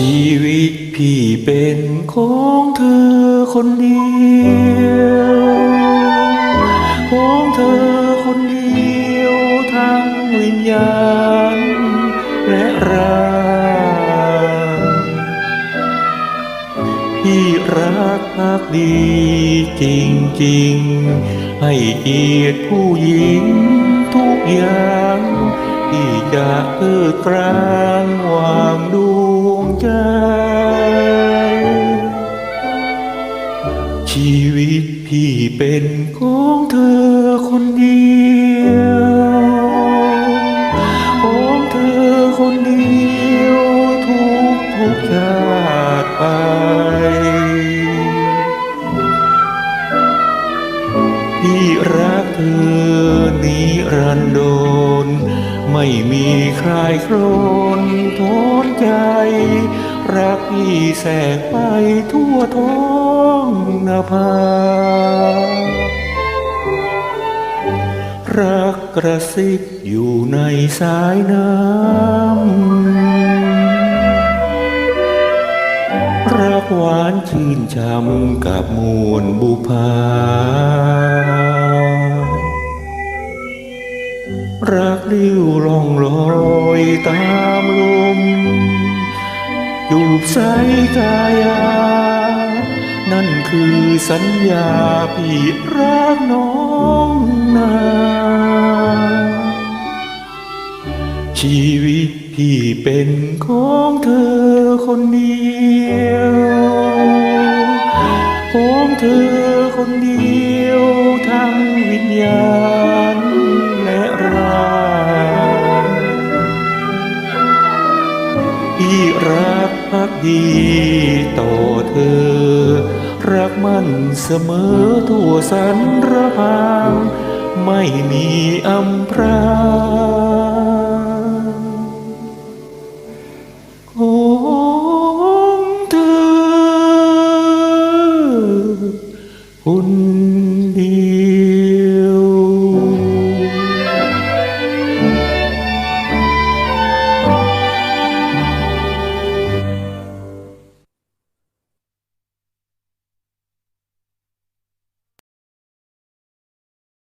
ชีวิตพี่เป็นของเธอคนเดียวของเธอคนเดียวทั้งวิญญาณและร่างพี่รักภักดีจริงๆ ให้เกียรติผู้หญิงทุกอย่าง ที่จะเพิกกลางวางดวง ใจ ชีวิตพี่เป็นของเธอคนเดียวของเธอคนเดียวทุกทุกชาติไปพี่รักเธอนิรันดรไม่มีใครโครนทนใจ รักพี่แสกไปทั่วท้องนภา รักกระซิบอยู่ในสายน้ำ รักหวานชื่นช่ำกับมวลบุพา จูบสายกายา นั่นคือสัญญาพี่รักน้องนา ชีวิตพี่เป็นของเธอคนเดียว ของเธอคนเดียวทั้งวิญญาณ รักพักดีต่อเธอ รักมันเสมอทั่วสันระพาง ไม่มีอำพราง